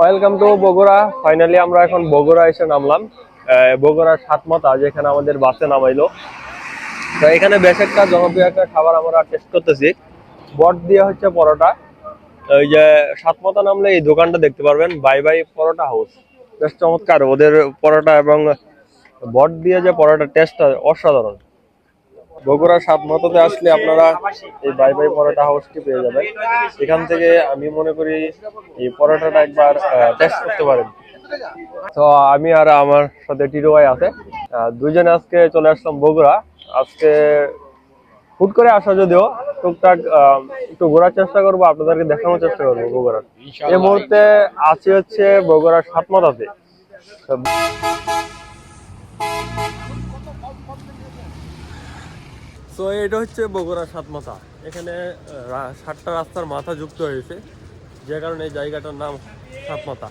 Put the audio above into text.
Welcome to Bogura finally আমরা এখন বগুড়া এসে নামলাম। বগুড়ার সাতমাতা যেখানে আমাদের বাসে নামাইলো। তো এখানে বেশ একটা জনপ্রিয় একটা খাবার আমরা টেস্ট করতেছি। বট দিয়ে হচ্ছে পরোটা। ওই যে সাতমাতা নামলে এই দোকানটা দেখতে পারবেন বাই বাই পরোটা হাউস বেশ চমৎকার, ওদের পরোটা এবং বট দিয়ে যে পরোটা টেস্টটা অসাধারণ। বগুড়া সাতমাতাতে আসলে আপনারা এই বাই বাই পরোটা হাউসটি পেয়ে যাবেন। এখান থেকে আমি মনে করি এই পরোটাটা একবার টেস্ট করতে পারেন। তো আমি আর আমার সাথে টিরু ভাই আছে। আহ, দুইজনে আজকে চলে আসলাম বগুড়া। আজকে হুট করে আসা যদিও টুকটাক একটু ঘোরার চেষ্টা করব আপনাদেরকে দেখানোর চেষ্টা করব বগুড়ার। এই মুহূর্তে আছি হচ্ছে বগুড়ার সাতমাথাতে তো তো এটা হচ্ছে বগুড়া সাতমাথা এখানে সাতটা রাস্তার মাথা যুক্ত হয়েছে। যে কারণে এই জায়গাটার নাম সাতমাথা